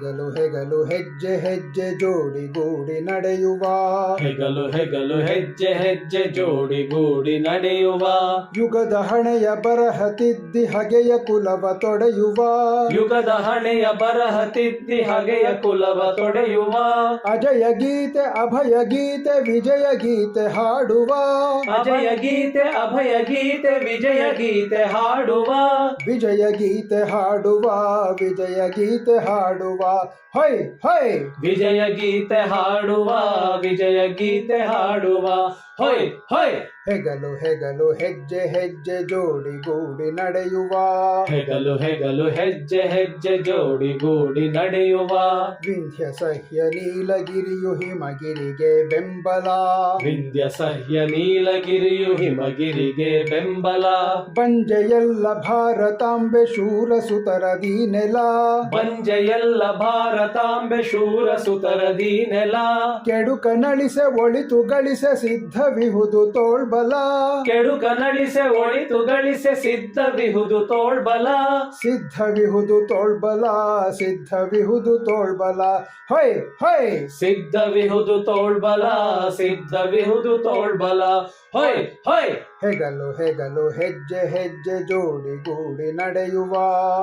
ಹೆಗಲು ಹೆಗಲು ಹೆಜ್ಜೆ ಹೆಜ್ಜೆ ಜೋಡಿಗೂಡಿ ನಡೆಯುವ. ಹೆಗಲು ಹೆಗಲು ಹೆಜ್ಜೆ ಹೆಜ್ಜೆ ಜೋಡಿ ಗೂಡಿ ನಡೆಯುವ. ಯುಗದ ಹಣೆಯ ಬರಹ ತಿದ್ದಿ ಹಗೆಯ ಕುಲವ ತೊಡೆಯುವ. ಯುಗದ ಹಣೆಯ ಬರಹ ತಿದ್ದಿ ಹಗೆಯ ಕುಲವ ತೊಡೆಯುವ. ಅಜಯ ಗೀತೆ ಅಭಯ ಗೀತೆ ವಿಜಯ ಗೀತೆ ಹಾಡುವ. ಅಜಯ ಗೀತೆ ಅಭಯ ಗೀತೆ ವಿಜಯ ಗೀತೆ ಹಾಡುವ. ವಿಜಯ ಗೀತೆ ಹಾಡುವ ವಿಜಯ ಗೀತೆ ಹಾಡುವ. ಹೈ ಹೊಯ್ ವಿಜಯ ಗೀತೆ ಹಾಡುವ ವಿಜಯ ಗೀತೆ ಹಾಡುವ. ಹೊಯ್ ಹೊಯ್ ಹೆಗಲು ಹೆಗಲು ಹೆಜ್ಜೆ ಹೆಜ್ಜೆ ಜೋಡಿಗೂಡಿ ನಡೆಯುವ. ಹೆಗಲು ಹೆಗಲು ಹೆಜ್ಜೆ ಹೆಜ್ಜೆ ಜೋಡಿ ಗೂಡಿ ನಡೆಯುವ. ವಿಂಧ್ಯ ಸಹ್ಯ ನೀಲಗಿರಿಯು ಹಿಮಗಿರಿಗೆ ಬೆಂಬಲ. ವಿಂಧ್ಯ ಸಹ್ಯ ನೀಲಗಿರಿಯು ಹಿಮಗಿರಿಗೆ ಬೆಂಬಲ. ಬಂಜೆಯಲ್ಲ ಭಾರತಾಂಬೆ ಶೂರ ಸುತರದಿ ನೆಲ ಬಂಜೆಯಲ್ಲ ಭಾರತಾಂಬೆ ಶೂರ ಸುತರದಿ ನೆಲ ಕೆಡುಕ ನಳಿಸೆ ಒಳಿತು ಗಳಿಸೆ ಸಿದ್ಧವಿಹುದು ತೋಳ್ಬಲ. ಕೆಡುಕ ನಳಿಸೆ ಒಳಿತು ಗಳಿಸೆ ಸಿದ್ಧವಿಹುದು ತೋಳ್ಬಲ. ಸಿದ್ಧವಿಹುದು ತೋಳ್ಬಲ ಸಿದ್ಧವಿಹುದು ತೋಳ್ಬಲ. ಹೊಯ್ ಹೊಯ್. ಸಿದ್ಧವಿಹುದು ತೋಳ್ಬಲ ಸಿದ್ಧವಿಹುದು ತೋಳ್ಬಲ. ಹೊಯ್ ಹೊಯ್. ಹೆಗಲು ಹೆಗಲು ಹೆಜ್ಜೆ ಹೆಜ್ಜೆ ಜೋಡಿ ಗೂಡಿ ನಡೆಯುವ.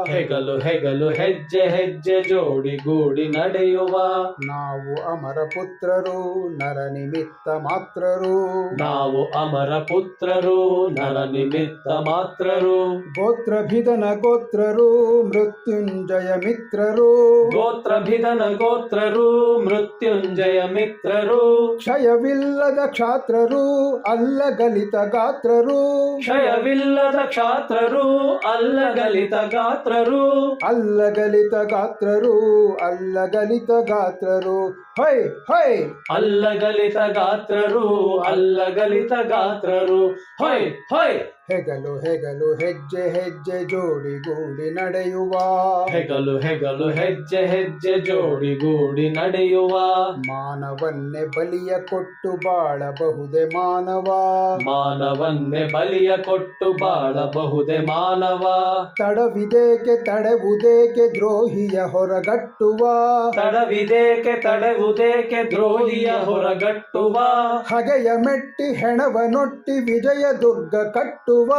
ಹೆಗಲು ಹೆಗಲು ಹೆಜ್ಜೆ ಹೆಜ್ಜೆ ಜೋಡಿ ಗೂಡಿ ನಡೆಯುವ. ನಾವು ಅಮರ ಪುತ್ರರು ನರ ನಿಮಿತ್ತ ಮಾತ್ರರು. ನಾವು ಅಮರ ಪುತ್ರರು ನರ ನಿಮಿತ್ತ ಮಾತ್ರರು. ಗೋತ್ರಭಿದನ ಗೋತ್ರರು ಮೃತ್ಯುಂಜಯ ಮಿತ್ರರು. ಗೋತ್ರಭಿದನ ಗೋತ್ರರು ಮೃತ್ಯುಂಜಯ ಮಿತ್ರರು. ಕ್ಷಯವಿಲ್ಲದ ಕ್ಷಾತ್ರರು ಅಲ್ಲಗಲಿತ ಗಾತ್ರರು ಕ್ಷಯವಿಲ್ಲದ ಕ್ಷಾತ್ರರು ಅಲ್ಲಗಲಿತ ಗಾತ್ರರು. ಅಲ್ಲಗಲಿತ ಗಾತ್ರರು ಅಲ್ಲಗಲಿತ ಗಾತ್ರರು. ಹೈ ಹೈ. ಅಲ್ಲಗಲಿತ ಗಾತ್ರರು ಅಲ್ಲಗಲಿತ ಗಾತ್ರರು. ಹೊಯ್ ಹೊಯ್ ಹೆಗಲು ಹೆಗಲು ಹೆಜ್ಜೆ ಹೆಜ್ಜೆ ಜೋಡಿಗೂಡಿ ನಡೆಯುವ. ಹೆಗಲು ಹೆಗಲು ಹೆಜ್ಜೆ ಹೆಜ್ಜೆ ಜೋಡಿಗೂಡಿ ನಡೆಯುವ. ಮಾನವನ್ನೇ ಬಲಿಯ ಕೊಟ್ಟು ಬಾಳಬಹುದೇ ಮಾನವ. ಮಾನವನ್ನೇ ಬಲಿಯ ಕೊಟ್ಟು ಬಾಳಬಹುದೇ ಮಾನವ. ತಡವಿದೇಕೆ ತಡವುದೇಕೆ ದ್ರೋಹಿಯ ಹೊರಗಟ್ಟುವ. ತಡವಿದೇಕೆ ತಡವುದೇಕೆ ದ್ರೋಹಿಯ ಹೊರಗಟ್ಟುವ. ಹಗೆಯ ಮೆಟ್ಟಿ ಹೆಣವ ನೊಟ್ಟಿ ವಿಜಯ ದುರ್ಗ ಕಟ್ಟುವ.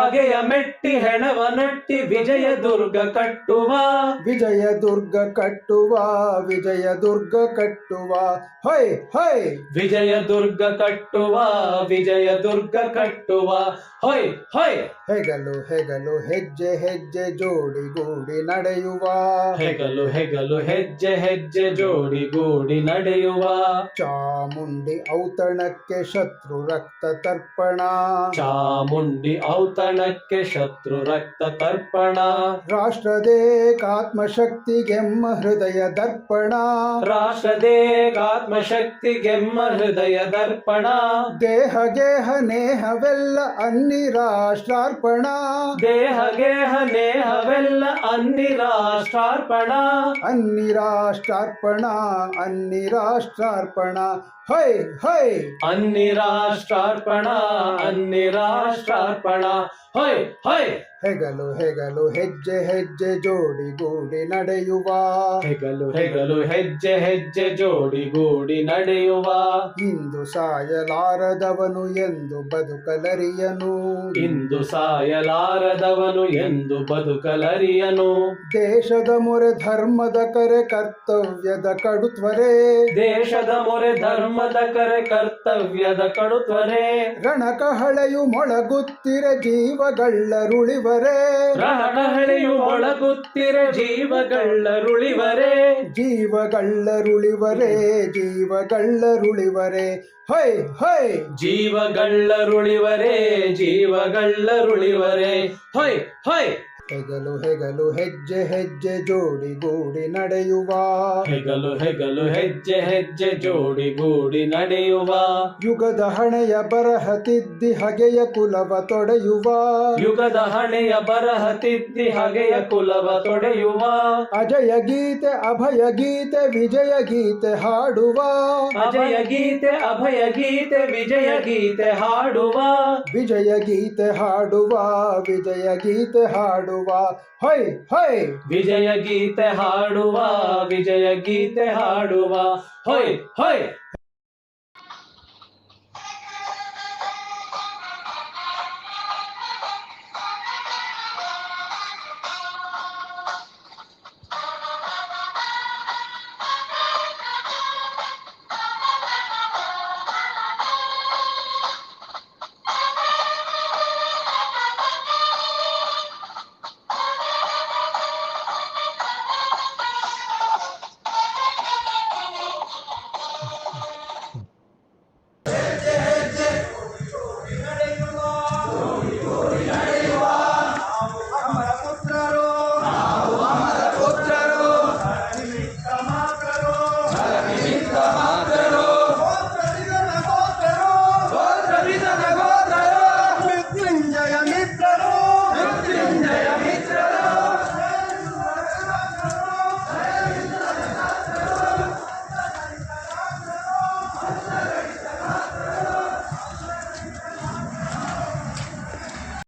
ಹಗೆಯ ಮೆಟ್ಟಿ ಹೆಣವ ನಟ್ಟಿ ವಿಜಯ ದುರ್ಗ ಕಟ್ಟುವ. ವಿಜಯ ದುರ್ಗ ಕಟ್ಟುವ ವಿಜಯ ದುರ್ಗ ಕಟ್ಟುವ. ಹೈ ಹೈ ವಿಜಯ ದುರ್ಗ ಕಟ್ಟುವ ವಿಜಯ ದುರ್ಗ ಕಟ್ಟುವ. ಹೊಯ್ ಹೊಯ್. ಹೆಗಲು ಹೆಗಲು ಹೆಜ್ಜೆ ಹೆಜ್ಜೆ ಜೋಡಿಗೂಡಿ ನಡೆಯುವ. ಹೆಗಲು ಹೆಗಲು ಹೆಜ್ಜೆ ಹೆಜ್ಜೆ ಜೋಡಿ ಗೂಡಿ ನಡೆಯುವ. ಚಾಮುಂಡಿ ಔತಣಕ್ಕೆ ಶತ್ರು ರಕ್ತ ತರ್ಪಣ. ಚಾಮುಂಡಿ ಔತಣಕ್ಕೆ ಶತ್ರು ರಕ್ತ ತರ್ಪಣ. ರಾಷ್ಟ್ರದೇಕಾತ್ಮಶಕ್ತಿಗೆಮ್ಮ ಹೃದಯ ದರ್ಪಣ. ರಾಷ್ಟ್ರದೇಕಾತ್ಮಶಕ್ತಿಗೆಮ್ಮ ಹೃದಯ ದರ್ಪಣ. ದೇಹ ಗೇಹ ನೇಹವೆಲ್ಲ ಅನ್ನಿ ರಾಷ್ಟ್ರಾರ್ಪಣ. ದೇಹ ಗೇಹ ನೇಹವೆಲ್ಲ ಅನ್ನಿ ರಾಷ್ಟ್ರಾರ್ಪಣ ಅನ್ನಿ ರಾಷ್ಟ್ರಾರ್ಪಣ ಅನ್ನಿ ರಾಷ್ಟ್ರಾರ್ಪಣ ಹೈ ಹೈ ಅನ್ನಿ ರಾಷ್ಟ್ರಾರ್ಪಣ ಅನ್ನಿ ರಾಷ್ಟ್ರಾರ್ಪಣ ಹೊಯ್ ಹೊಯ್ ಹೆಗಲು ಹೆಗಲು ಹೆಜ್ಜೆ ಹೆಜ್ಜೆ ಜೋಡಿಗೂಡಿ ನಡೆಯುವ. ಹೆಗಲು ಹೆಗಲು ಹೆಜ್ಜೆ ಹೆಜ್ಜೆ ಜೋಡಿ ಗೋಡಿ ನಡೆಯುವ. ಇಂದು ಸಾಯಲಾರದವನು ಎಂದು ಬದುಕಲರಿಯನು. ಇಂದು ಸಾಯಲಾರದವನು ಎಂದು ಬದುಕಲರಿಯನು. ದೇಶದ ಮೊರೆ ಧರ್ಮದ ಕರೆ ಕರ್ತವ್ಯದ ಕಡುತ್ವರೆ. ದೇಶದ ಮೊರೆ ಧರ್ಮದ ಕರೆ ಕರ್ತವ್ಯದ ಕಡುತ್ವರೆ. ರಣಕಹಳೆಯು ಮೊಳಗುತ್ತಿರ ಜೀವಗಳ್ಳರುಳಿವರೆ. ಪ್ರಾಣಹಳೆಯು ಒಳಗುತ್ತಿರ ಜೀವಗಳ್ಳರುಳಿವರೆ. ಜೀವಗಳ್ಳರುಳಿವರೇ ಜೀವಗಳ್ಳರುಳಿವರೇ. ಹೊಯ್ ಹೊಯ್ ಜೀವಗಳ್ಳರುಳಿವರೆ ಜೀವಗಳ್ಳರುಳಿವರೇ. ಹೊಯ್ ಹೊಯ್ ಹೆಗಲು ಹೆಗಲು ಹೆಜ್ಜೆ ಹೆಜ್ಜೆ ಜೋಡಿ ಜೋಡಿಗೂಡಿ ನಡೆಯುವ. ಹೆಗಲು ಹೆಗಲು ಹೆಜ್ಜೆ ಹೆಜ್ಜೆ ಜೋಡಿ ಗೂಡಿ ನಡೆಯುವ. ಯುಗದ ಹಣೆಯ ಬರಹ ತಿದ್ದಿ ಹಗೆಯ ಕುಲವ ತೊಡೆಯುವ. ಯುಗದ ಹಣೆಯ ಬರಹ ತಿದ್ದಿ ಹಗೆಯ ಕುಲವ ತೊಡೆಯುವ. ಅಜಯ ಗೀತೆ ಅಭಯ ಗೀತೆ ವಿಜಯ ಗೀತೆ ಹಾಡುವ. ಅಜಯ ಗೀತೆ ಅಭಯ ಗೀತೆ ವಿಜಯ ಗೀತೆ ಹಾಡುವ. ವಿಜಯ ಗೀತೆ ಹಾಡುವ ವಿಜಯ ಗೀತೆ ಹಾಡುವ. ಹಾಡುವ. ಹೊಯ್ ಹೊಯ್ ವಿಜಯ ಗೀತೆ ಹಾಡುವ ವಿಜಯ ಗೀತೆ ಹಾಡುವ. ಹೊಯ್ ಹೊಯ್